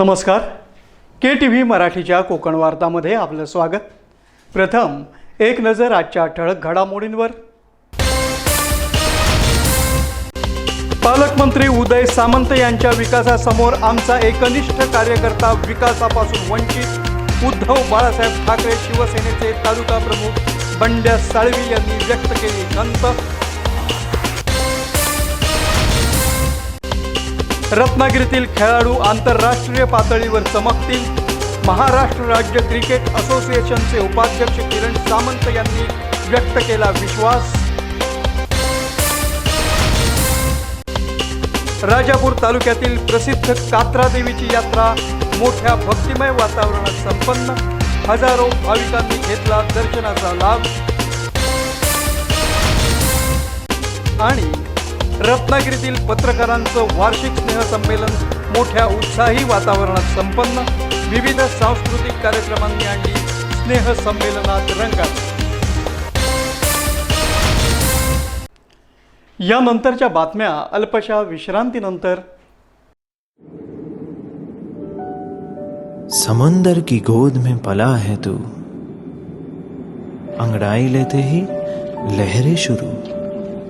नमस्कार. के T V मराठीच्या कोकण वार्तामध्ये आपलं स्वागत. प्रथम एक नजर आजच्या ठळक घडामोडींवर. पालकमंत्री उदय सामंत यांच्या विकासासमोर आमचा एकनिष्ठ कार्यकर्ता विकासापासून वंचित. उद्धव बाळासाहेब ठाकरे शिवसेनेचे तालुका प्रमुख बंड्या साळवी यांनी व्यक्त केली खंत रत्नागिरीतील खेळाडू आंतरराष्ट्रीय पातळीवर चमकतील. महाराष्ट्र राज्य क्रिकेट असोसिएशनचे उपाध्यक्ष किरण सामंत यांनी व्यक्त केला विश्वास. राजापूर तालुक्यातील प्रसिद्ध कात्रादेवीची यात्रा मोठ्या भक्तिमय वातावरणात संपन्न. हजारो भाविकांनी घेतला दर्शनाचा लाभ. आणि रत्नागिरीतील पत्रकारांचं वार्षिक स्नेहसंमेलन मोठ्या उत्साही वातावरणात संपन्न. विविध सांस्कृतिक कार्यक्रमांनी आणली स्नेहसंमेलनात रंगात. यानंतरच्या बातम्या अल्पशा विश्रांतीनंतर. समंदर की गोद में पला है तू। अंगड़ाई लेते ही लहरें शुरू।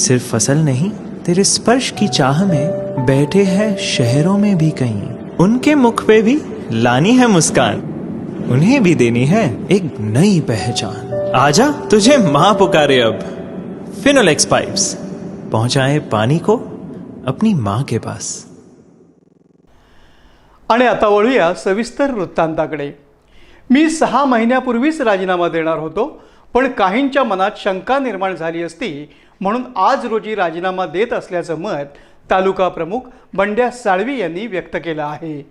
सिर्फ फसल नहीं तेरे स्पर्श की चाह में बैठे हैं शहरों में भी कहीं। उनके मुख पे भी लानी है मुस्कान। उन्हें भी देनी है एक नई पहचान। आजा तुझे माँ पुकारे अब। फिनोलेक्स पाइप्स पहुंचाए पानी को अपनी माँ के पास। आणि आता वळूया सविस्तर वृत्तांताकडे. मी सहा महिन्यापूर्वीच राजीनामा देणार होतो पण काहींच्या मनात शंका निर्माण झाली असती म्हणून आज रोजी राजीनामा देत असल्याचं मत तालुका प्रमुख बंड्या साळवी यांनी व्यक्त केलं आहे.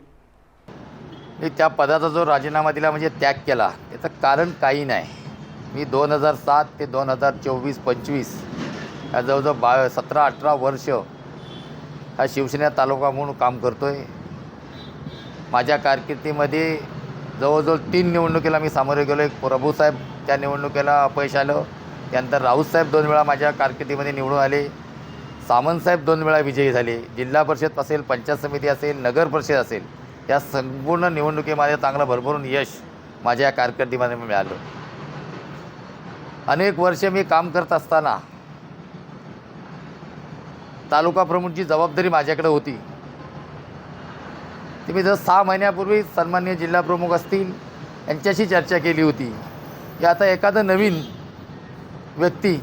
मी त्या पदाचा जो राजीनामा दिला म्हणजे त्याग केला त्याचं कारण काही नाही. मी दोन हजार सात ते दोन हजार चोवीस पंचवीस या जवळजवळ बा सतरा अठरा वर्ष हा शिवसेना तालुका म्हणून काम करतो आहे माझ्या कारकिर्दीमध्ये जवळजवळ तीन निवडणुकीला मी सामोरे गेलो. एक प्रभूसाहेब त्या निवडणुकीला अपयश आलं. त्यानंतर राऊतसाहेब दोन वेळा माझ्या कारकिर्दीमध्ये निवडून आले. सामंतसाहेब दोन वेळा विजयी झाले. जिल्हा परिषद असेल पंचायत समिती असेल नगर परिषद असेल या संपूर्ण निवडणुकीमध्ये चांगलं भरभरून यश माझ्या या कारकिर्दीमध्ये मिळालं. अनेक वर्ष मी काम करत असताना तालुका प्रमुखची जबाबदारी माझ्याकडे होती. ती मी जर सहा महिन्यापूर्वी सन्मान्य जिल्हा प्रमुख असतील यांच्याशी चर्चा केली होती. की आता एखादं नवीन व्यक्ती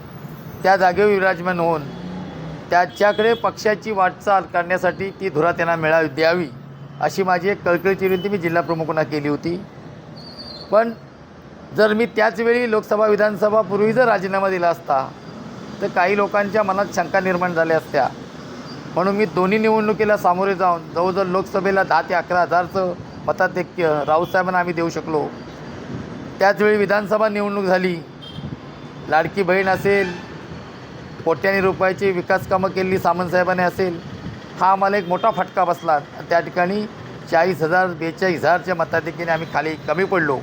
त्या जागेवर विराजमान होऊन त्याच्याकडे पक्षाची वाटचाल करण्यासाठी ती धुरा त्यांना मिळावी द्यावी अशी माझी एक कळकळीची विनंती मी जिल्हाप्रमुखांना केली होती. पण जर मी त्याचवेळी लोकसभा विधानसभा पूर्वी जर राजीनामा दिला असता तर काही लोकांच्या मनात शंका निर्माण झाल्या असत्या. म्हणून मी दोन्ही निवडणुकीला सामोरे जाऊन जवळजवळ लोकसभेला दहा ते अकरा हजारचं मताधिक्य राऊतसाहेबांना आम्ही देऊ शकलो. त्याचवेळी विधानसभा निवडणूक झाली. लाडकी बहीण असेल कोट्यानी रुपयाची विकास कामं केलेली सामंतसाहेबांनी असेल हा आम्हाला एक मोठा फटका बसला. आणि त्या ठिकाणी चाळीस हजार बेचाळीस हजारच्या मताधिक्याने आम्ही खाली कमी पडलो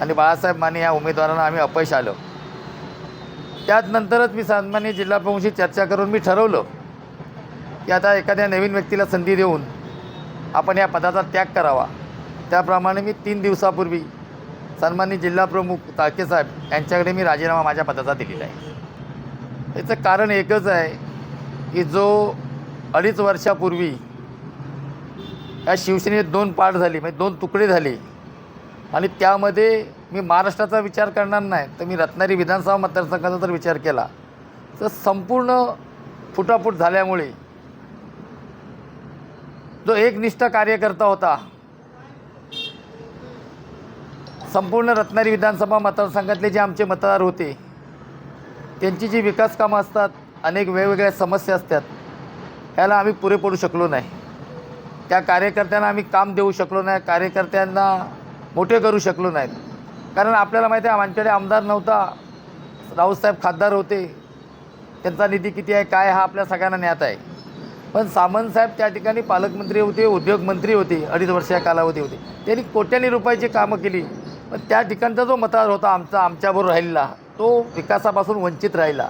आणि बाळासाहेब माने या उमेदवारांना आम्ही अपयश आलं. त्याचनंतरच मी सन्मान्य जिल्हाप्रमुखशी चर्चा करून मी ठरवलं की आता एखाद्या नवीन व्यक्तीला संधी देऊन आपण या पदाचा त्याग करावा. त्याप्रमाणे मी तीन दिवसापूर्वी सन्मान्य जिल्हा प्रमुख ताळकेसाहेब यांच्याकडे मी राजीनामा माझ्या पदाचा दिलेला आहे. याचं कारण एकच आहे की जो अडीच वर्षापूर्वी या शिवसेनेत दोन पाठ झाली म्हणजे दोन तुकडे झाले आणि त्यामध्ये मी महाराष्ट्राचा विचार करणार नाही तर मी रत्नागिरी विधानसभा मतदारसंघाचा जर विचार केला तर संपूर्ण फुटाफूट झाल्यामुळे जो एकनिष्ठ कार्यकर्ता होता संपूर्ण रत्नागिरी विधानसभा मतदारसंघातले जे आमचे मतदार होते त्यांची जी विकास कामं असतात अनेक वेगवेगळ्या समस्या असतात ह्याला आम्ही पुरे पडू शकलो नाही. त्या कार्यकर्त्यांना आम्ही काम देऊ शकलो नाही कार्यकर्त्यांना मोठे करू शकलो नाहीत कारण आपल्याला माहिती आहे आमच्याकडे आमदार नव्हता राऊतसाहेब खासदार होते त्यांचा निधी किती आहे काय हा आपल्या सगळ्यांना ज्ञात आहे. पण सामंतसाहेब त्या ठिकाणी पालकमंत्री होते उद्योगमंत्री होते अडीच वर्षा कालावधी होते त्यांनी कोट्यानी रुपयाची कामं केली. पण त्या ठिकाणचा जो मतदार होता आमचा आमच्याबरोबर राहिलेला तो विकासापासून वंचित राहिला.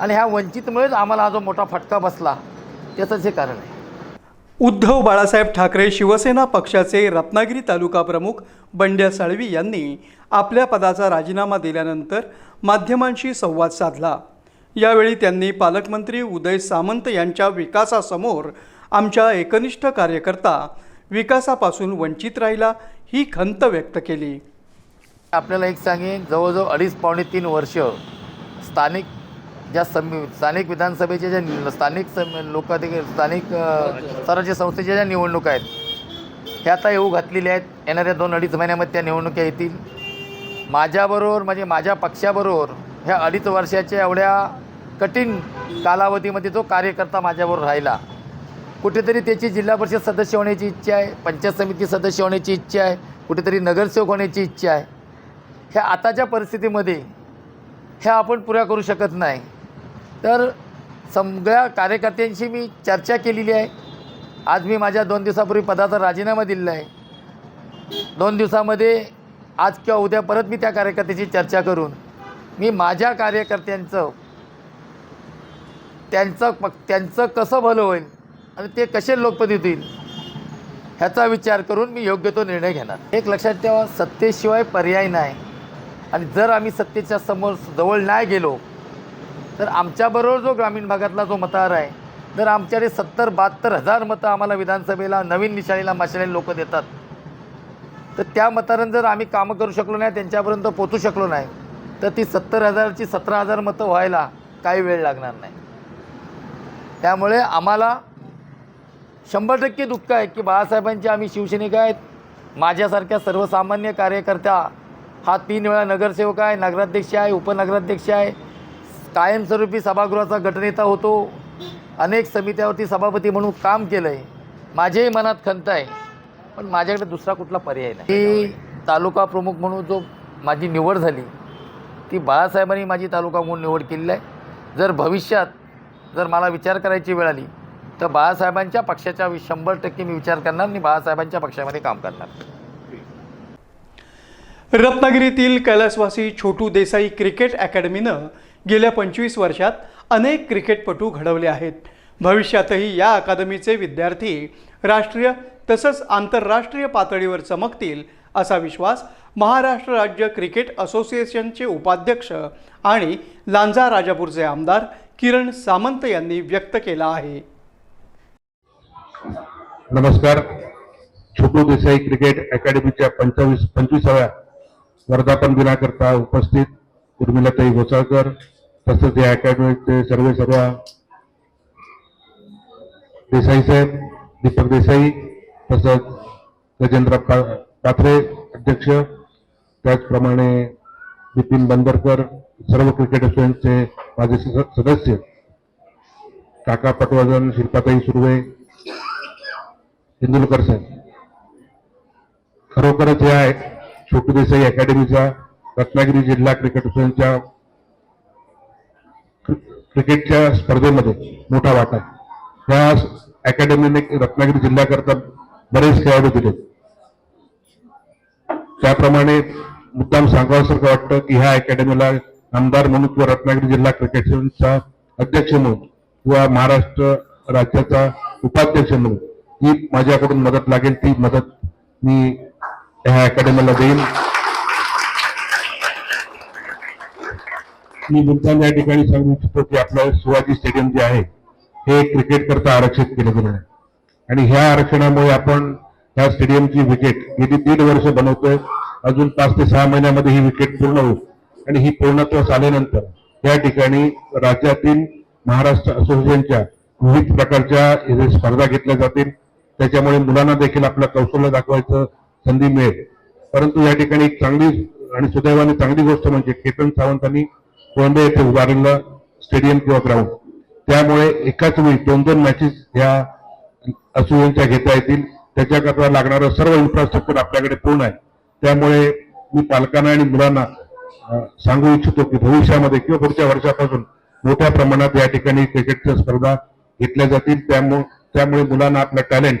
आणि ह्या वंचितमुळेच आम्हाला हा जो मोठा फटका बसला त्याचंच हे कारण आहे. उद्धव बाळासाहेब ठाकरे शिवसेना पक्षाचे रत्नागिरी तालुका प्रमुख बंड्या साळवी यांनी आपल्या पदाचा राजीनामा दिल्यानंतर माध्यमांशी संवाद साधला. यावेळी त्यांनी पालकमंत्री उदय सामंत यांच्या विकासासमोर आमच्या एकनिष्ठ कार्यकर्ता विकासापासून वंचित राहिला ही खंत व्यक्त केली. आपल्याला एक सांगेन जवळजवळ अडीच पावणे तीन वर्ष स्थानिक ज्या सम स्थानिक विधानसभेच्या ज्या स्थानिक सम लोकाधिक स्थानिक स्वराज्य संस्थेच्या ज्या निवडणुका आहेत ह्या आता येऊ घातलेल्या आहेत. येणाऱ्या दोन अडीच महिन्यामध्ये त्या निवडणुका येतील. माझ्याबरोबर म्हणजे माझ्या पक्षाबरोबर ह्या अडीच वर्षाच्या एवढ्या कठीण कालावधीमध्ये जो कार्यकर्ता माझ्याबरोबर राहिला. कुठेतरी त्याची जिल्हा परिषद सदस्य होण्याची इच्छा आहे पंचायत समिती सदस्य होण्याची इच्छा आहे कुठेतरी नगरसेवक होण्याची इच्छा आहे. ह्या आताच्या परिस्थितीमध्ये ह्या आपण पुऱ्या करू शकत नाही. तर सगळ्या कार्यकर्त्यांशी मी चर्चा केलेली आहे. आज मी माझ्या दोन दिवसापूर्वी पदाचा राजीनामा दिलेला आहे. दोन दिवसामध्ये आज किंवा उद्या परत मी त्या कार्यकर्त्याची चर्चा करून मी माझ्या कार्यकर्त्यांचं त्यांचं प त्यांचं कसं भलं होईल आणि ते कसे लोकपती होतील ह्याचा विचार करून मी योग्य तो निर्णय घेणार. एक लक्षात ठेवा सत्तेशिवाय पर्याय नाही. आणि जर आम्ही सत्तेच्या समोर जवळ नाही गेलो तर आमच्याबरोबर जो ग्रामीण भागातला जो मतदार आहे जर आमच्याकडे सत्तर बहात्तर हजार मतं आम्हाला विधानसभेला नवीन निशाणीला माशाले लोक देतात. तर त्या मतानं जर आम्ही कामं करू शकलो नाही त्यांच्यापर्यंत पोचू शकलो नाही तर ती सत्तर हजारची सतरा हजार मतं व्हायला काही वेळ लागणार नाही. त्यामुळे आम्हाला शंभर टक्के दुःख आहे की बाळासाहेबांचे आम्ही शिवसैनिक आहेत. माझ्यासारख्या सर्वसामान्य कार्यकर्त्या हा तीन वेळा नगरसेवक आहे नगराध्यक्ष आहे उपनगराध्यक्ष आहे. कायमस्वरूपी सभागृहाचा गटनेता होतो. अनेक समित्यावरती सभापती म्हणून काम केलं आहे माझ्याही मनात खंत आहे. पण माझ्याकडे दुसरा कुठला पर्याय नाही. ती तालुका प्रमुख म्हणून जो माझी निवड झाली ती बाळासाहेबांनी माझी तालुका म्हणून निवड केलेली आहे. जर भविष्यात जर मला विचार करायची वेळ आली तर बाळासाहेबांच्या पक्षाच्या शंभर टक्के मी विचार करणार आणि बाळासाहेबांच्या पक्षामध्ये काम करणार. रत्नागिरीतील कैलासवासी छोटू देसाई क्रिकेट अकॅडमीनं गेल्या पंचवीस वर्षात अनेक क्रिकेटपटू घडवले आहेत. भविष्यातही या अकादमीचे विद्यार्थी राष्ट्रीय तसंच आंतरराष्ट्रीय पातळीवर चमकतील असा विश्वास महाराष्ट्र राज्य क्रिकेट असोसिएशनचे उपाध्यक्ष आणि लांजा राजापूरचे आमदार किरण सामंत यांनी व्यक्त केला आहे. नमस्कार. छोटू देसाई क्रिकेट अकॅडमीच्या पंचवीस पंचवीसाव्या वर्धापन दिनाकरता उपस्थित उर्मिलाताई घोसाळकर तसंच या अकॅडमीचे सर्व सर्व देसाई साहेब दीपक देसाई तसंच गजेंद्र पाथरे अध्यक्ष त्याचप्रमाणे बिपिन बंदरकर सर्व क्रिकेट असोसिएशनचे माझे सदस्य काका पटवर्धन शिल्पाताई सुर्वे इंदुलकर साहेब. खरोखरच हे छोटू देसाई अकॅडमीचा रत्नागिरी जिल्हा क्रिकेट असोसिएशनच्या क्रिकेटच्या स्पर्धेमध्ये मोठा वाटा त्या या अकॅडमीने रत्नागिरी जिल्ह्याकरता बरेच खेळाडू दिले त्याप्रमाणे मुद्दाम सांगावासारखं वाटतं की ह्या अकॅडमीला आमदार म्हणून किंवा रत्नागिरी जिल्हा क्रिकेट संघचा अध्यक्ष म्हणून किंवा महाराष्ट्र राज्याचा उपाध्यक्ष म्हणून ही माझ्याकडून मदत लागेल ती मदत मी ह्या अकॅडमीला देईन मी मुद्दाम या ठिकाणी सांगू इच्छितो की आपलं शिवाजी स्टेडियम जे आहे हे क्रिकेट करता आरक्षित केलं गेलं आहे आणि ह्या आरक्षणामुळे आपण ह्या स्टेडियमची विकेट गेली दीड वर्ष बनवतोय अजून पाच ते सहा महिन्यामध्ये ही विकेट पूर्ण होईल आणि ही पूर्णत्वास आल्यानंतर या ठिकाणी राज्यातील महाराष्ट्र असोसिएशनच्या विविध प्रकारच्या स्पर्धा घेतल्या जातील त्याच्यामुळे मुलांना देखील आपलं कौशल्य दाखवायचं संधी मिळेल. परंतु या ठिकाणी एक चांगली आणि सुदैवाने चांगली गोष्ट म्हणजे केतन सावंतांनी कोळंबे येथे उभारलेलं स्टेडियम किंवा ग्राउंड त्यामुळे एकाच वेळी दोन दोन मॅचेस या असुविधा घेता येतील. त्याच्याकरता लागणारं सर्व इन्फ्रास्ट्रक्चर आपल्याकडे पूर्ण आहे. त्यामुळे मी पालकांना आणि मुलांना सांगू इच्छितो की भविष्यामध्ये किंवा पुढच्या वर्षापासून मोठ्या प्रमाणात या ठिकाणी क्रिकेटच्या स्पर्धा घेतल्या जातील. त्यामुळे त्यामुळे मुलांना आपलं टॅलेंट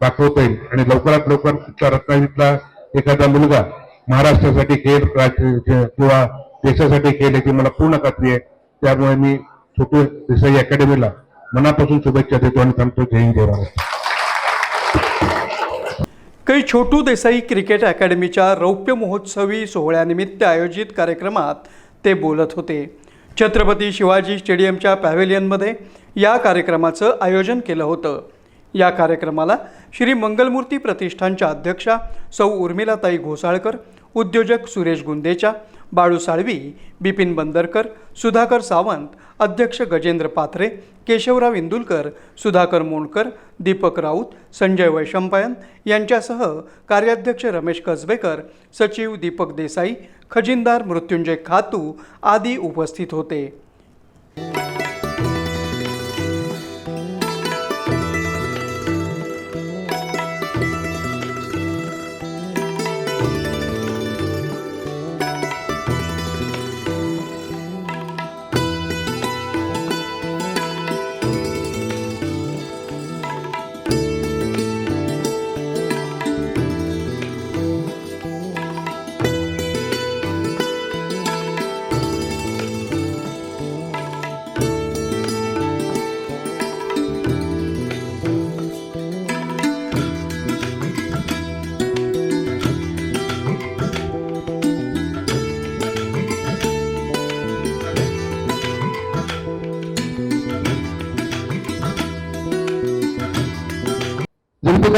दाखवता येईल आणि लवकरात लवकर इथला रत्नागिरीतला एखादा मुलगा महाराष्ट्रासाठी खेळ किंवा देशासाठी खेळ याची मला पूर्ण खात्री आहे. त्यामुळे मी छोटू देसाई अकॅडमीला मनापासून शुभेच्छा देतो आणि थांबतो जय हिंद जय काही छोटू देसाई क्रिकेट अकॅडमीच्या रौप्य महोत्सवी सोहळ्यानिमित्त आयोजित कार्यक्रमात ते बोलत होते. छत्रपती शिवाजी स्टेडियमच्या पॅव्हेलियनमध्ये या कार्यक्रमाचं आयोजन केलं होतं. या कार्यक्रमाला श्री मंगलमूर्ती प्रतिष्ठानच्या अध्यक्षा सौ उर्मिलाताई घोसाळकर उद्योजक सुरेश गुंदेचा बाळू साळवी बिपिन बंदरकर सुधाकर सावंत अध्यक्ष गजेंद्र पाथरे केशवराव इंदुलकर सुधाकर मोंडकर दीपक राऊत संजय वैशंपायन यांच्यासह कार्याध्यक्ष रमेश कसबेकर सचिव दीपक देसाई खजिनदार मृत्युंजय खातू आदी उपस्थित होते.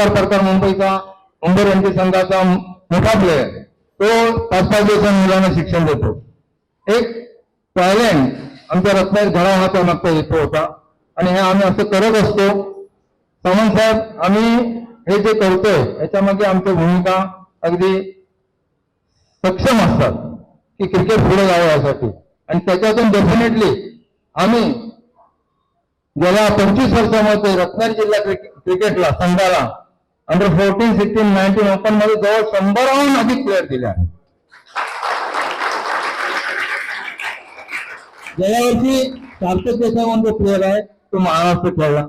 जुल्फिकार सरकार मुंबईचा मुंबई रणजी संघाचा मोठा प्लेअर तो पाच पाच दिवसांनी मुलांना शिक्षण देतो. एक टॅलेंट आमच्या रत्नागिरी घडवण्याचा मागचा हेतू होता. आणि हे आम्ही असं करत असतो. सावंत साहेब आम्ही हे जे करतोय याच्यामध्ये आमची भूमिका अगदी सक्षम असतात की क्रिकेट पुढे जावं यासाठी. आणि त्याच्यातून डेफिनेटली आम्ही गेल्या पंचवीस वर्षामध्ये रत्नागिरी जिल्हा क्रिकेटला संघाला under fourteen sixteen nineteen open मध्ये जवळ शंभराहून अधिक प्लेअर दिले आहेत गेल्या वर्षी जो प्लेअर आहे तो महाराष्ट्र खेळला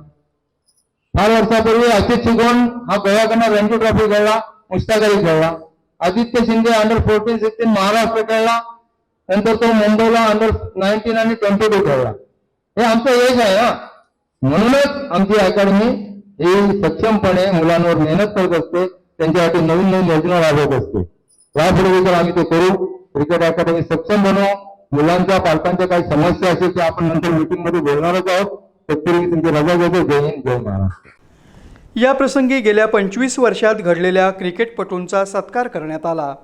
फार वर्षापूर्वी असित शिगोन हा गोव्याकडनं रणजी ट्रॉफी खेळला मुश्ताक अली खेळला Aditya Shinde under fourteen sixteen Maharashtra खेळला नंतर तो मुंबईला अंडर नाईन्टीन आणि ट्वेंटी टू खेळला हे आमचं यश आहे ना म्हणूनच आमची अकॅडमी ही सक्षमपणे मुलांवर मेहनत करत असते त्यांच्यासाठी नवीन नवीन योजना राबवत असते. यापुढे देखील आम्ही ते करू क्रिकेट अकॅडमी सक्षम बनवू मुलांच्या पालकांच्या काही समस्या असेल त्या आपण नंतर मीटिंगमध्ये बोलणारच आहोत. तत्पूर्वी तुमची रजा घेतो जय हिंद जय महाराष्ट्र. या प्रसंगी गेल्या पंचवीस वर्षात घडलेल्या क्रिकेटपटूंचा सत्कार करण्यात आला.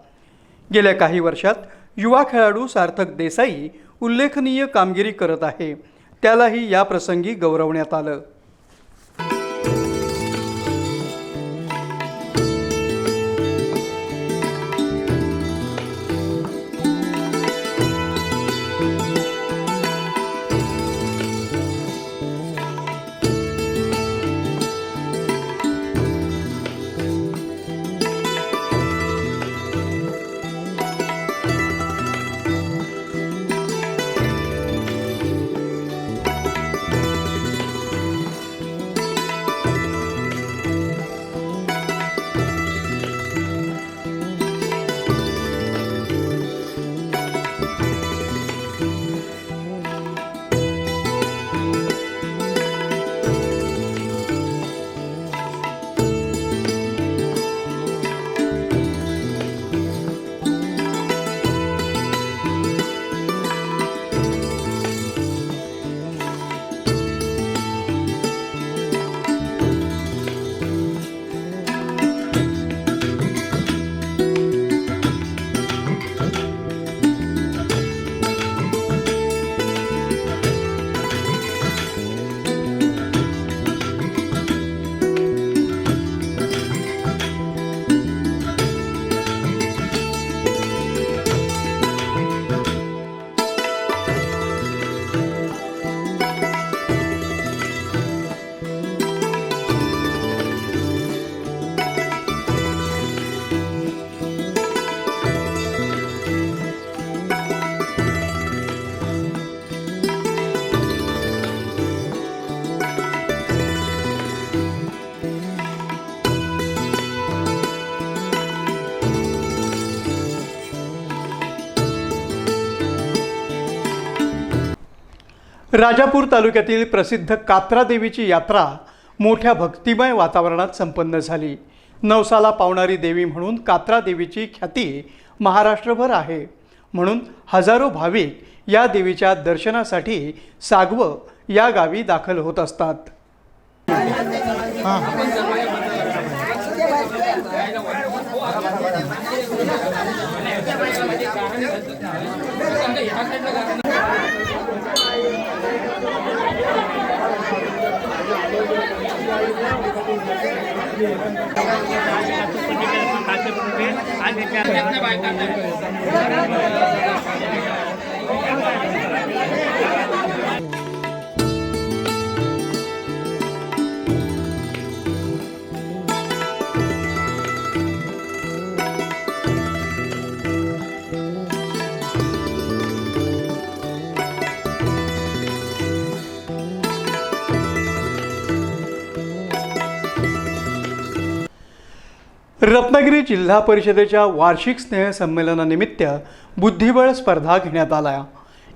गेल्या काही वर्षात युवा खेळाडू सार्थक देसाई उल्लेखनीय कामगिरी करत आहे. त्यालाही या प्रसंगी गौरवण्यात आलं. राजापूर तालुक्यातील प्रसिद्ध कात्रा देवीची यात्रा मोठ्या भक्तिमय वातावरणात संपन्न झाली. नवसाला पावणारी देवी म्हणून कात्रा देवीची ख्याती महाराष्ट्रभर आहे. म्हणून हजारो भाविक या देवीच्या दर्शनासाठी सागव या गावी दाखल होत असतात. आज रत्नागिरी जिल्हा परिषदेच्या वार्षिक स्नेहसंमेलनानिमित्त बुद्धिबळ स्पर्धा घेण्यात आल्या.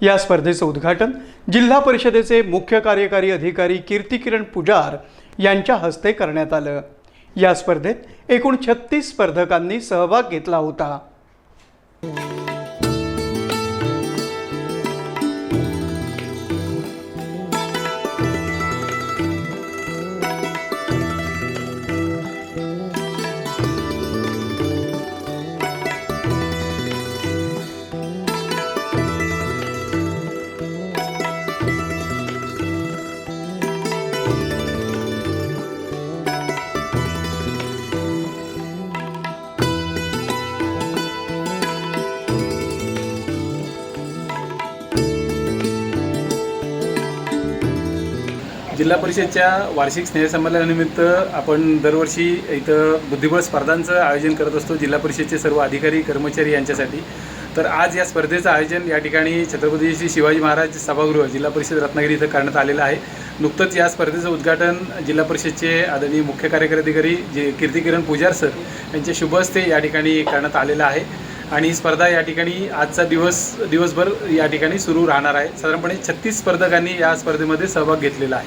या स्पर्धेचं उद्घाटन जिल्हा परिषदेचे मुख्य कार्यकारी अधिकारी कीर्तिकिरण पुजार यांच्या हस्ते करण्यात आलं. या स्पर्धेत एकूण छत्तीस स्पर्धकांनी सहभाग घेतला होता. जिल्हा परिषदच्या वार्षिक स्नेहसंमेलनानिमित्त आपण दरवर्षी इथं बुद्धिबळ स्पर्धांचं आयोजन करत असतो जिल्हा परिषदचे सर्व अधिकारी कर्मचारी यांच्यासाठी. तर आज या स्पर्धेचं आयोजन या ठिकाणी छत्रपती श्री शिवाजी महाराज सभागृह जिल्हा परिषद रत्नागिरी इथं करण्यात आलेलं आहे. नुकतंच या स्पर्धेचं उद्घाटन जिल्हा परिषदचे आदरणीय मुख्य कार्यकारी अधिकारी जे कीर्तिकिरण पुजार सर यांच्या शुभ हस्ते या ठिकाणी करण्यात आलेलं आहे. आणि ही स्पर्धा या ठिकाणी आजचा दिवस दिवसभर या ठिकाणी सुरू राहणार आहे. साधारणपणे छत्तीस स्पर्धकांनी या स्पर्धेमध्ये सहभाग घेतलेला आहे.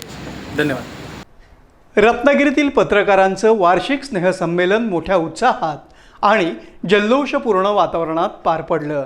धन्यवाद. रत्नागिरीतील पत्रकारांचं वार्षिक स्नेहसंमेलन मोठ्या उत्साहात आणि जल्लोषपूर्ण वातावरणात पार पडलं.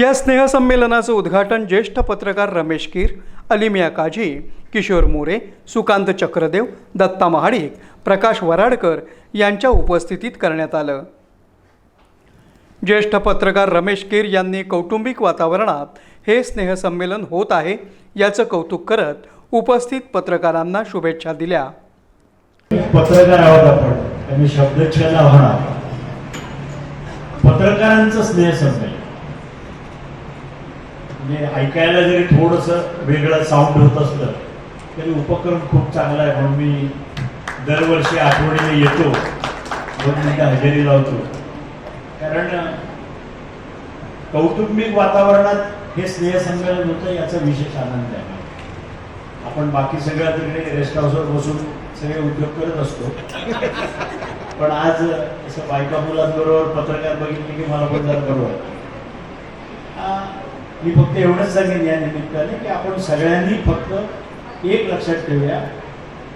या स्नेहसंमेलनाचं उद्घाटन ज्येष्ठ पत्रकार रमेश कीर अलिमिया काझी किशोर मोरे सुकांत चक्रदेव दत्ता महाडिक प्रकाश वराडकर यांच्या उपस्थितीत करण्यात आलं. ज्येष्ठ पत्रकार रमेश कीर यांनी कौटुंबिक वातावरणात हे स्नेहसंमेलन होत आहे याचं कौतुक करत उपस्थित पत्रकारांना शुभेच्छा दिल्या. पत्रकार आहोत आपण. शब्दच्छेद होणार पत्रकारांचं स्नेहसंमेलन. म्हणजे ऐकायला जरी थोडस वेगळं साऊंड होत असलं तरी उपक्रम खूप चांगला आहे म्हणून मी दरवर्षी आठवणीने येतो दोन मिनिटं हजेरी लावतो. कारण कौटुंबिक वातावरणात हे स्नेहसंमेलन होतं याचा विशेष आनंद आहे. आपण बाकी सगळ्या तिकडे रेस्ट हाऊसवर बसून सगळे उद्योग करत असतो. पण आज असं बायका मुलांबरोबर पत्रकार बघितले की मला पण जरा बरोबर मी फक्त एवढंच सांगेन या निमित्ताने की आपण सगळ्यांनी फक्त एक लक्षात ठेवूया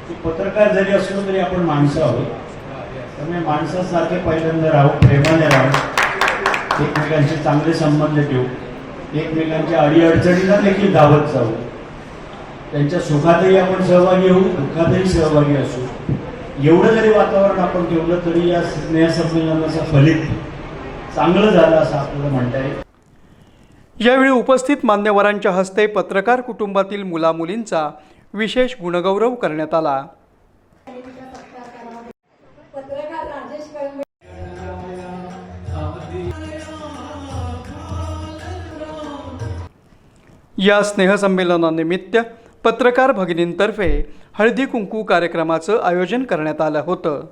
की पत्रकार जरी असलो तरी आपण माणसं आहोत. त्यामुळे माणसासारखे पहिल्यांदा राहू प्रेमाने राहू एकमेकांचे चांगले संबंध ठेवू एकमेकांच्या अडीअडचणींना देखील धावत जाऊ. त्यांच्या सुखातही आपण सहभागी होऊ दुःखातही सहभागी असू. एवढं जरी वातावरण आपण ठेवलं तरी या स्नेहसंमेलनाचं फलित चांगलं झालं असं आपल्याला म्हणता येईल. यावेळी उपस्थित मान्यवरांच्या हस्ते पत्रकार कुटुंबातील मुलामुलींचा विशेष गुणगौरव करण्यात आला. या स्नेहसंमेलनानिमित्त पत्रकार भगिनींतर्फे हळदी कुंकू कार्यक्रमाचं आयोजन करण्यात आलं होतं.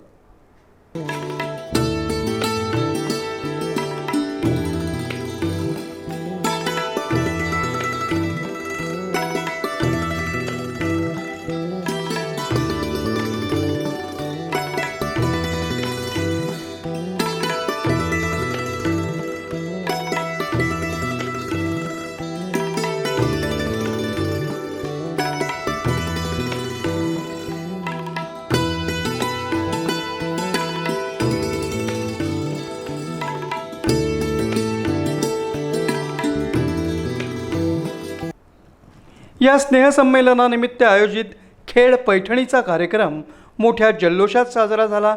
या स्नेहसंमेलनानिमित्त आयोजित खेळ पैठणीचा कार्यक्रम मोठ्या जल्लोषात साजरा झाला.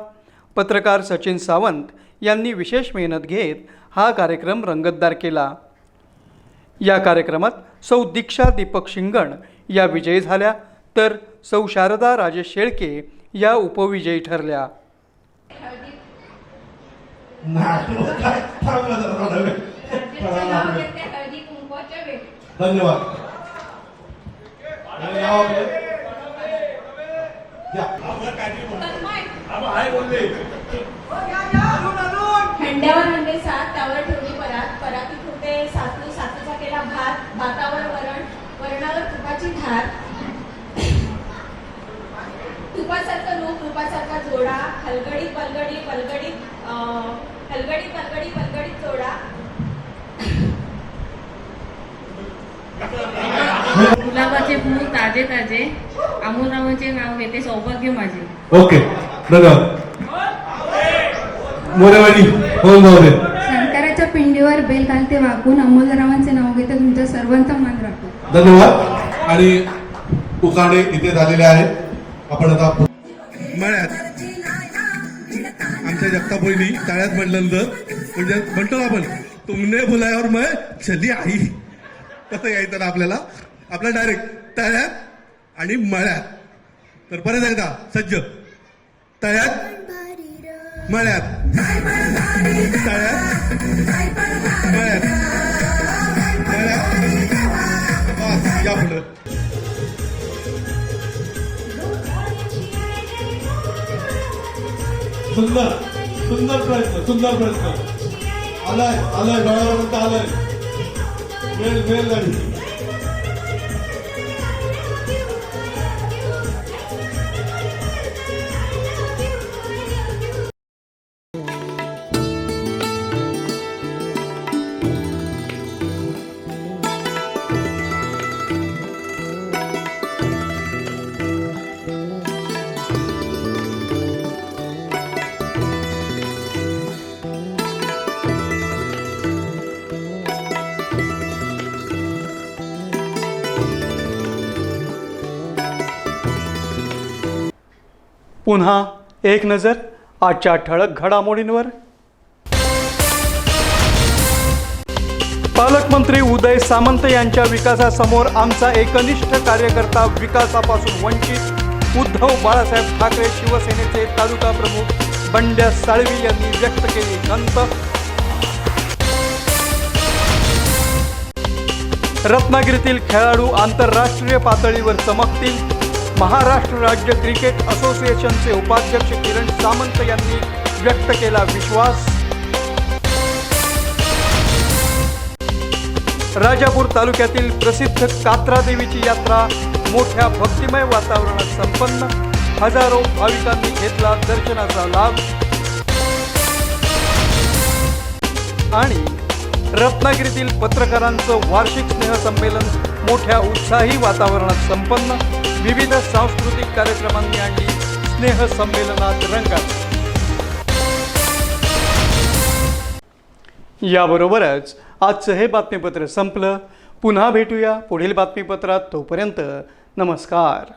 पत्रकार सचिन सावंत यांनी विशेष मेहनत घेत हा कार्यक्रम रंगतदार केला. या कार्यक्रमात सौ दीक्षा दीपक शिंगण या विजयी झाल्या तर सौ शारदा राजेश शेळके या उपविजयी ठरल्या. धन्यवाद. हंड्यावर हंडे सात त्यावर ठेवली परात. परातीत होते सातू सातूचा केला भात. भातावर वरण. वरणावर तुपाची धार. तुपासारखं रूप रूपासारखा जोडा. हलगडीत पलगडी पलगडीत अं, हलगडीत पलगडी पलगडीत जोडा गुलाबाचे फूल ताजे ताजे. अमोलरावांचे नाव घेते सौभाग्य माझे. ओके. धन्यवाद मोरेवाडी हो शंकराच्या पिंडीवर बेल घालते वाकून अमोलरावांचे नाव घेते तुमच्या सर्वांचा मान राखून धन्यवाद. आणि उकाडे इथे झालेले आहेत आपण आता मळ्यात. आमच्या जगता पहिली तळ्यात म्हणल्यानंतर म्हणजे म्हणतो आपण तुमने बोलायावर मग चली आई. कसं यायचं ना आपल्याला. आपला डायरेक्ट तळ्यात आणि मळ्यात. तर परत एकदा सज्ज. तळ्यात मळ्यात. तळ्यात मळ्यात. मळ्यात या पुढं. सुंदर सुंदर प्रयत्न सुंदर प्रयत्न. आलाय आलाय डोळ्यापर्यंत आलाय. वेळ वेळ लागली पुन्हा एक नजर आजच्या ठळक घडामोडींवर. पालकमंत्री उदय सामंत यांच्या विकासासमोर आमचा एकनिष्ठ कार्यकर्ता विकासापासून वंचित उद्धव बाळासाहेब ठाकरे शिवसेनेचे तालुका प्रमुख बंड्या साळवी यांनी व्यक्त केली खंत रत्नागिरीतील खेळाडू आंतरराष्ट्रीय पातळीवर चमकतील. महाराष्ट्र राज्य क्रिकेट असोसिएशनचे उपाध्यक्ष किरण सामंत यांनी व्यक्त केला विश्वास. राजापूर तालुक्यातील प्रसिद्ध कात्रा देवीची यात्रा मोठ्या भक्तिमय वातावरणात संपन्न. हजारो भाविकांनी घेतला दर्शनाचा लाभ. आणि रत्नागिरीतील पत्रकारांचं वार्षिक स्नेहसंमेलन मोठ्या उत्साही वातावरणात संपन्न. विविध सांस्कृतिक कार्यक्रमांनी आणली स्नेहसंमेलनात रंगात. याबरोबरच आजचं हे बातमीपत्र संपलं. पुन्हा भेटूया पुढील बातमीपत्रात तोपर्यंत नमस्कार.